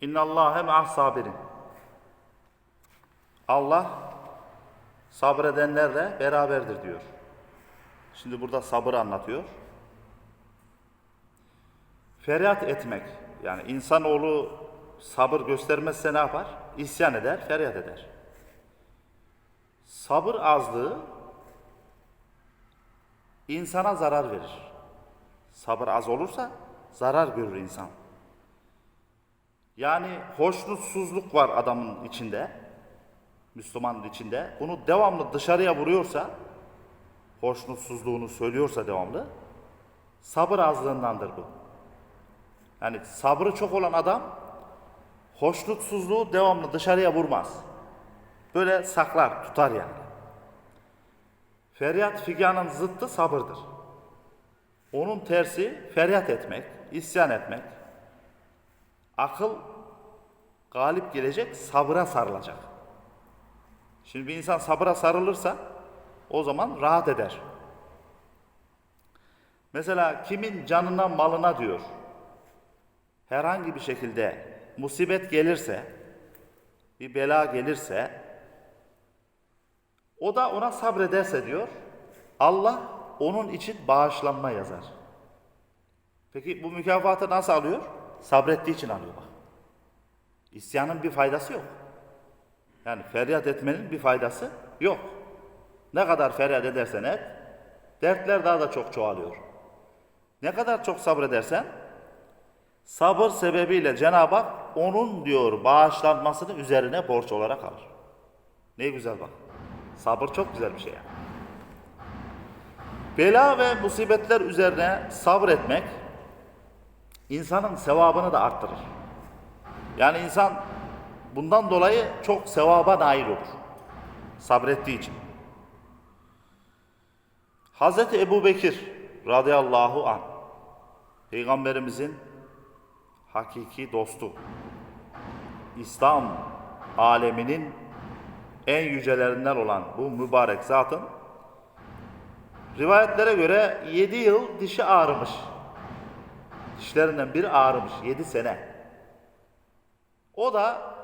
İnna Allahe ma'as sabirin. Allah sabredenlerle beraberdir diyor. Şimdi burada sabır anlatıyor. Feryat etmek. Yani insanoğlu sabır göstermezse ne yapar? İsyan eder, feryat eder. Sabır azlığı insana zarar verir. Sabır az olursa zarar görür insan. Yani hoşnutsuzluk var adamın içinde, Müslümanın içinde. Bunu devamlı dışarıya vuruyorsa, hoşnutsuzluğunu söylüyorsa devamlı, sabır azlığındandır bu. Yani sabrı çok olan adam, hoşnutsuzluğu devamlı dışarıya vurmaz. Böyle saklar, tutar yani. Feryat figanın zıttı sabırdır. Onun tersi feryat etmek, isyan etmek. Akıl galip gelecek, sabıra sarılacak. Şimdi bir insan sabıra sarılırsa o zaman rahat eder. Mesela kimin canına malına diyor. Herhangi bir şekilde musibet gelirse, bir bela gelirse o da ona sabrederse diyor. Allah onun için bağışlanma yazar. Peki bu mükafatı nasıl alıyor? Sabrettiği için alıyor bak. İsyanın bir faydası yok. Yani feryat etmenin bir faydası yok. Ne kadar feryat edersen et, dertler daha da çok çoğalıyor. Ne kadar çok sabredersen, sabır sebebiyle Cenab-ı Hak onun diyor bağışlanmasını üzerine borç olarak alır. Ne güzel bak. Sabır çok güzel bir şey yani. Bela ve musibetler üzerine sabretmek insanın sevabını da arttırır. Yani insan bundan dolayı çok sevaba nail olur. Sabrettiği için. Hazreti Ebu Bekir radıyallahu an Peygamberimizin hakiki dostu. İslam aleminin en yücelerinden olan bu mübarek zatın rivayetlere göre 7 yıl dişi ağrımış. Dişlerinden biri ağrımış 7 sene. O da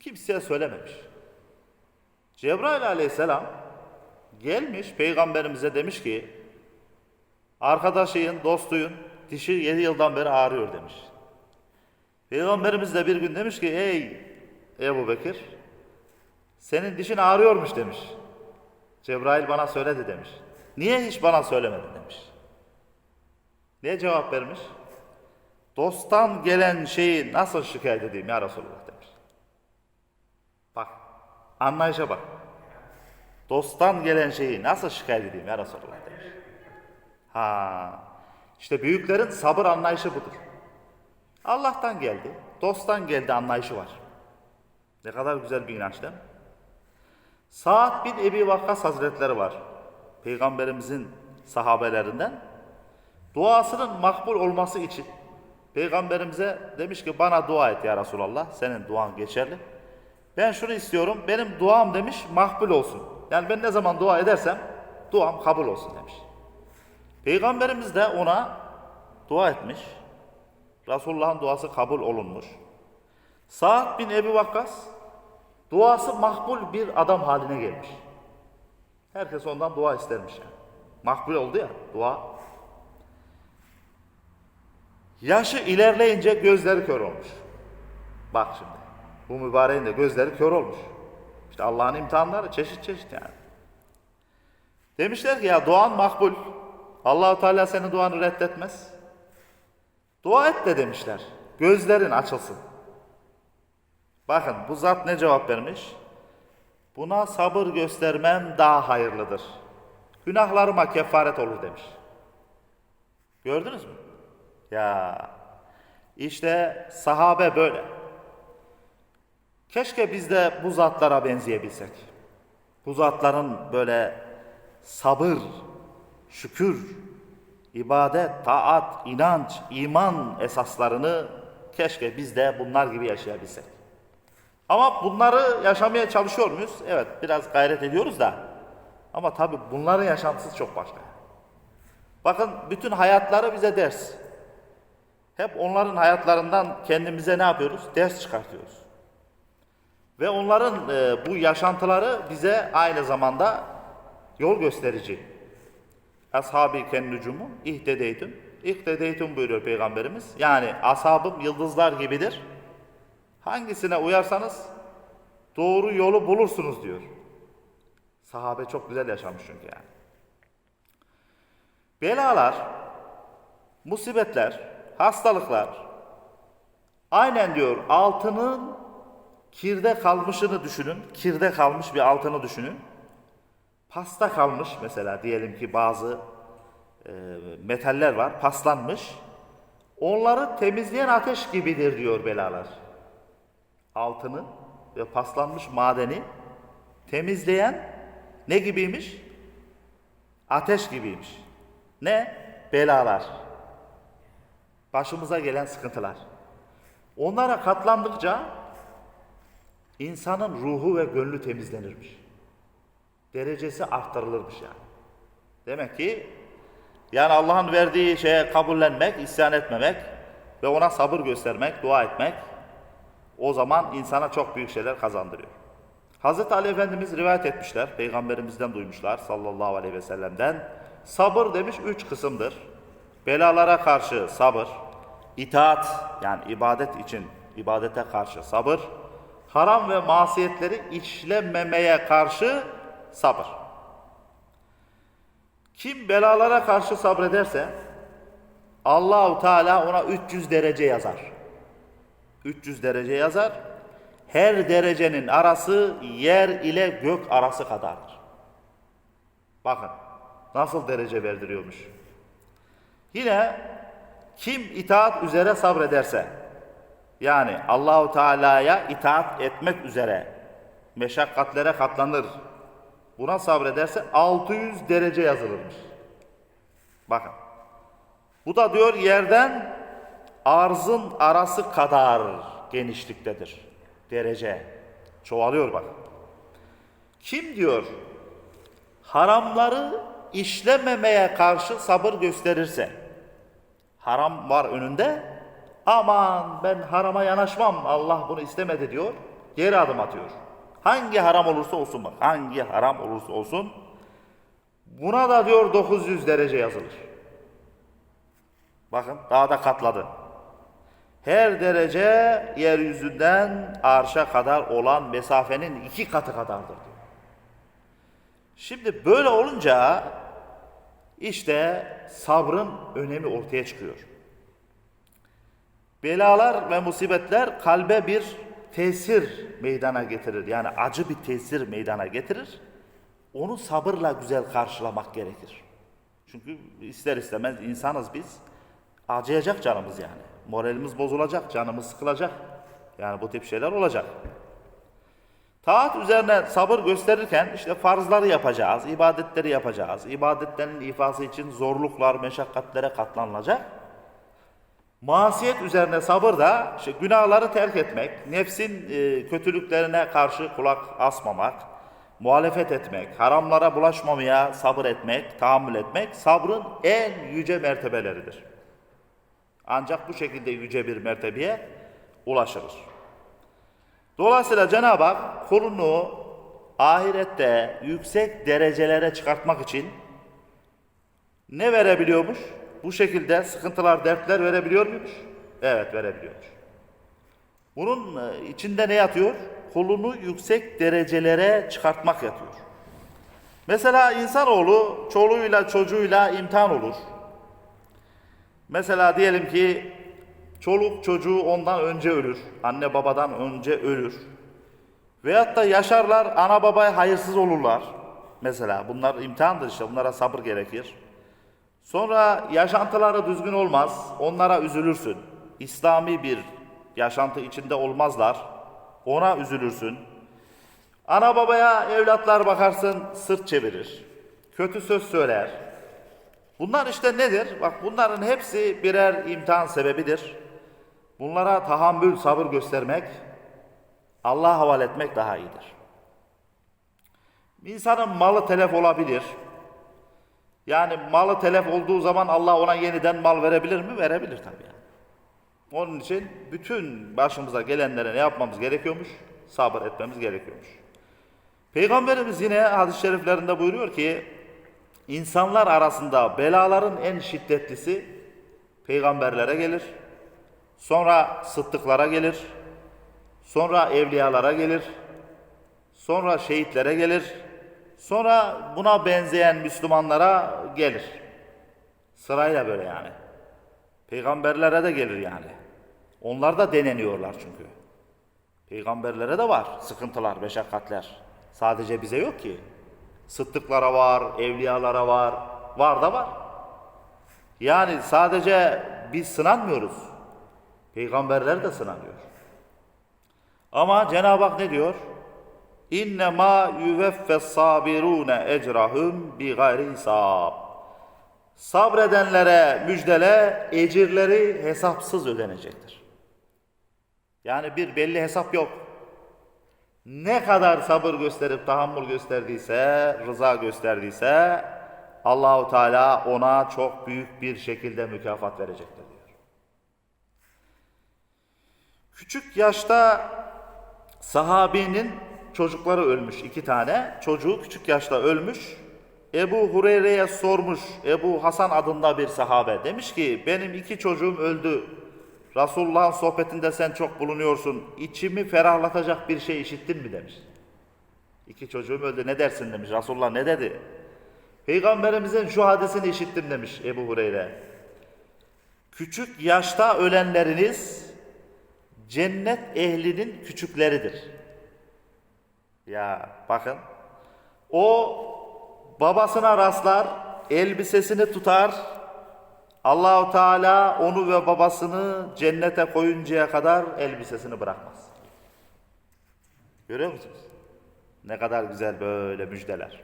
kimseye söylememiş. Cebrail aleyhisselam gelmiş peygamberimize demiş ki arkadaşıyın, dostuyun dişi 7 yıldan beri ağrıyor demiş. Peygamberimiz de bir gün demiş ki ey Ebu Bekir senin dişin ağrıyormuş demiş. Cebrail bana söyledi demiş. Niye hiç bana söylemedin demiş. Ne cevap vermiş? Dosttan gelen şeyi nasıl şikayet edeyim ya Resulullah demiş. Bak, anlayışa bak. Dosttan gelen şeyi nasıl şikayet edeyim ya Resulullah demiş. Ha, işte büyüklerin sabır anlayışı budur. Allah'tan geldi, dosttan geldi anlayışı var. Ne kadar güzel bir inanç değil mi? Sa'd bin Ebi Vakkas Hazretleri var. Peygamberimizin sahabelerinden. Duasının makbul olması için Peygamberimize demiş ki bana dua et ya Resulallah. Senin duan geçerli. Ben şunu istiyorum. Benim duam demiş makbul olsun. Yani ben ne zaman dua edersem duam kabul olsun demiş. Peygamberimiz de ona dua etmiş. Resulullah'ın duası kabul olunmuş. Sa'd bin Ebi Vakkas duası makbul bir adam haline gelmiş. Herkes ondan dua istermiş. Yani. Makbul oldu ya dua. Yaşı ilerleyince gözleri kör olmuş. Bak şimdi. Bu mübareğin de gözleri kör olmuş. İşte Allah'ın imtihanları çeşit çeşit yani. Demişler ki ya duan makbul. Allahu Teala senin duanı reddetmez. Dua et de demişler. Gözlerin açılsın. Bakın bu zat ne cevap vermiş? Buna sabır göstermem daha hayırlıdır. Günahlarıma kefaret olur demiş. Gördünüz mü? Ya işte sahabe böyle. Keşke biz de bu zatlara benzeyebilsek. Bu zatların böyle sabır, şükür, ibadet, taat, inanç, iman esaslarını keşke biz de bunlar gibi yaşayabilsek. Ama bunları yaşamaya çalışıyor muyuz? Evet, biraz gayret ediyoruz da. Ama tabii bunların yaşantısı çok başka. Bakın bütün hayatları bize ders. Hep onların hayatlarından kendimize ne yapıyoruz? Ders çıkartıyoruz. Ve onların e, bu yaşantıları bize aynı zamanda yol gösterici. Ashab-ı kennucumu ihtedeytüm. İhtedeytüm buyuruyor Peygamberimiz. Yani ashabım yıldızlar gibidir. Hangisine uyarsanız doğru yolu bulursunuz diyor. Sahabe çok güzel yaşamış çünkü yani. Belalar, musibetler, hastalıklar aynen diyor altının kirde kalmışını düşünün. Kirde kalmış bir altını düşünün. Pasta kalmış mesela diyelim ki bazı e, metaller var paslanmış. Onları temizleyen ateş gibidir diyor belalar. Altını ve paslanmış madeni temizleyen ne gibiymiş? Ateş gibiymiş. Ne? Belalar. Başımıza gelen sıkıntılar. Onlara katlandıkça insanın ruhu ve gönlü temizlenirmiş. Derecesi arttırılırmış yani. Demek ki yani Allah'ın verdiği şeye kabullenmek, isyan etmemek ve ona sabır göstermek, dua etmek o zaman insana çok büyük şeyler kazandırıyor. Hazreti Ali Efendimiz rivayet etmişler, peygamberimizden duymuşlar sallallahu aleyhi ve sellem'den. Sabır demiş üç kısımdır. Belalara karşı sabır, itaat yani ibadet için ibadete karşı sabır, haram ve masiyetleri işlememeye karşı sabır. Kim belalara karşı sabrederse Allahu Teala ona 300 derece yazar. 300 derece yazar. Her derecenin arası yer ile gök arası kadardır. Bakın nasıl derece verdiriyormuş. Yine kim itaat üzere sabrederse yani Allahu Teala'ya itaat etmek üzere meşakkatlere katlanır. Buna sabrederse 600 derece yazılırmış. Bakın. Bu da diyor yerden arzın arası kadar genişliktedir. Derece. Çoğalıyor bak. Kim diyor haramları işlememeye karşı sabır gösterirse haram var önünde aman ben harama yanaşmam Allah bunu istemedi diyor geri adım atıyor. Hangi haram olursa olsun bak hangi haram olursa olsun buna da diyor 900 derece yazılır. Bakın daha da katladı. Her derece yeryüzünden arşa kadar olan mesafenin iki katı kadardır diyor. Şimdi böyle olunca işte sabrın önemi ortaya çıkıyor. Belalar ve musibetler kalbe bir tesir meydana getirir. Yani acı bir tesir meydana getirir. Onu sabırla güzel karşılamak gerekir. Çünkü ister istemez insanız biz. Acıyacak canımız yani. Moralimiz bozulacak, canımız sıkılacak. Yani bu tip şeyler olacak. Taat üzerine sabır gösterirken işte farzları yapacağız, ibadetleri yapacağız. İbadetlerin ifası için zorluklar, meşakkatlere katlanılacak. Masiyet üzerine sabır da işte günahları terk etmek, nefsin e, kötülüklerine karşı kulak asmamak, muhalefet etmek, haramlara bulaşmamaya sabır etmek, tahammül etmek sabrın en yüce mertebeleridir. Ancak bu şekilde yüce bir mertebeye ulaşılır. Dolayısıyla Cenab-ı Hak kulunu ahirette yüksek derecelere çıkartmak için ne verebiliyormuş? Bu şekilde sıkıntılar, dertler verebiliyor muymuş? Evet verebiliyormuş. Bunun e, içinde ne yatıyor? Kulunu yüksek derecelere çıkartmak yatıyor. Mesela insanoğlu çoluğuyla çocuğuyla imtihan olur. Mesela diyelim ki çoluk çocuğu ondan önce ölür. Anne babadan önce ölür. Veyahut da yaşarlar ana babaya hayırsız olurlar. Mesela bunlar imtihandır işte bunlara sabır gerekir. Sonra yaşantıları düzgün olmaz. Onlara üzülürsün. İslami bir yaşantı içinde olmazlar. Ona üzülürsün. Ana babaya evlatlar bakarsın sırt çevirir. Kötü söz söyler. Bunlar işte nedir? Bak bunların hepsi birer imtihan sebebidir. Bunlara tahammül, sabır göstermek, Allah'a havale etmek daha iyidir. İnsanın malı telef olabilir. Yani malı telef olduğu zaman Allah ona yeniden mal verebilir mi? Verebilir tabii. Onun için bütün başımıza gelenlere ne yapmamız gerekiyormuş? Sabır etmemiz gerekiyormuş. Peygamberimiz yine hadis-i şeriflerinde buyuruyor ki insanlar arasında belaların en şiddetlisi peygamberlere gelir. Sonra sıddıklara gelir. Sonra evliyalara gelir. Sonra şehitlere gelir. Sonra buna benzeyen Müslümanlara gelir. Sırayla böyle yani. Peygamberlere de gelir yani. Onlar da deneniyorlar çünkü. Peygamberlere de var sıkıntılar, meşakkatler. Sadece bize yok ki. Sıddıklara var, evliyalara var. Var da var. Yani sadece biz sınanmıyoruz. Peygamberler de sınanıyor. Ama Cenab-ı Hak ne diyor? İnne ma yuveffes sabirune ecrahum bi gayri hisab. Sabredenlere müjdele, ecirleri hesapsız ödenecektir. Yani bir belli hesap yok. Ne kadar sabır gösterip tahammül gösterdiyse, rıza gösterdiyse Allahu Teala ona çok büyük bir şekilde mükafat verecektir diyor. Küçük yaşta sahabinin çocukları ölmüş iki tane. Çocuğu küçük yaşta ölmüş. Ebu Hureyre'ye sormuş. Ebu Hasan adında bir sahabe. Demiş ki benim iki çocuğum öldü. Resulullah'ın sohbetinde sen çok bulunuyorsun. İçimi ferahlatacak bir şey işittin mi demiş. İki çocuğum öldü ne dersin demiş. Resulullah ne dedi? Peygamberimizin şu hadisini işittim demiş Ebu Hureyre. Küçük yaşta ölenleriniz cennet ehlinin küçükleridir. Ya bakın. O babasına rastlar, elbisesini tutar. Allahu Teala onu ve babasını cennete koyuncaya kadar elbisesini bırakmaz. Görüyor musunuz? Ne kadar güzel böyle müjdeler.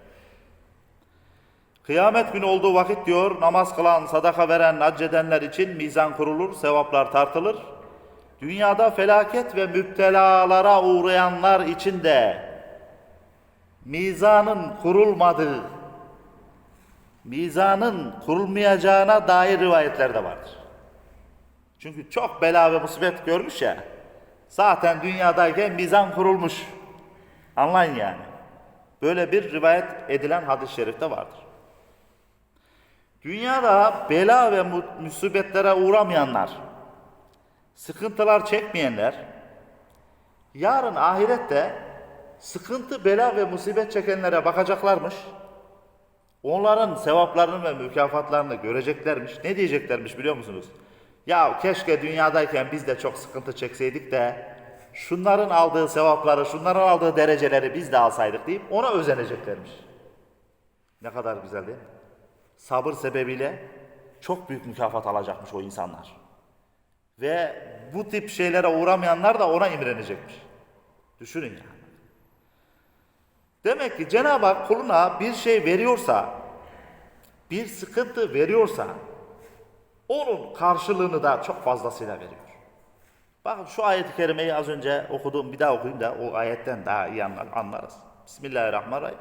Kıyamet günü olduğu vakit diyor, namaz kılan, sadaka veren, haccedenler için mizan kurulur, sevaplar tartılır. Dünyada felaket ve müptelalara uğrayanlar için de mizanın kurulmadığı, mizanın kurulmayacağına dair rivayetler de vardır. Çünkü çok bela ve musibet görmüş ya, zaten dünyadayken mizan kurulmuş. Anlayın yani. Böyle bir rivayet edilen hadis-i şerifte vardır. Dünyada bela ve mu- musibetlere uğramayanlar, sıkıntılar çekmeyenler, yarın ahirette sıkıntı, bela ve musibet çekenlere bakacaklarmış. Onların sevaplarını ve mükafatlarını göreceklermiş. Ne diyeceklermiş biliyor musunuz? Ya keşke dünyadayken biz de çok sıkıntı çekseydik de şunların aldığı sevapları, şunların aldığı dereceleri biz de alsaydık deyip ona özeneceklermiş. Ne kadar güzel değil mi? Sabır sebebiyle çok büyük mükafat alacakmış o insanlar. Ve bu tip şeylere uğramayanlar da ona imrenecekmiş. Düşünün yani. Demek ki Cenab-ı Hak kuluna bir şey veriyorsa, bir sıkıntı veriyorsa, onun karşılığını da çok fazlasıyla veriyor. Bakın şu ayet-i kerimeyi az önce okuduğum bir daha okuyayım da o ayetten daha iyi anlar- anlarız. Bismillahirrahmanirrahim.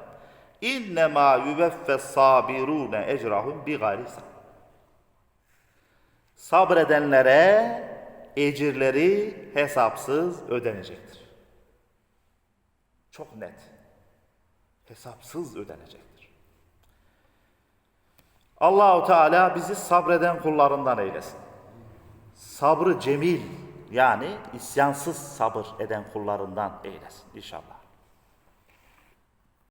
İnnemâ yüveffes sabirûne ecrahum bi gayri. Sabredenlere ecirleri hesapsız ödenecektir. Çok net. Hesapsız ödenecektir. Allahu Teala bizi sabreden kullarından eylesin. Sabrı cemil yani isyansız sabır eden kullarından eylesin inşallah.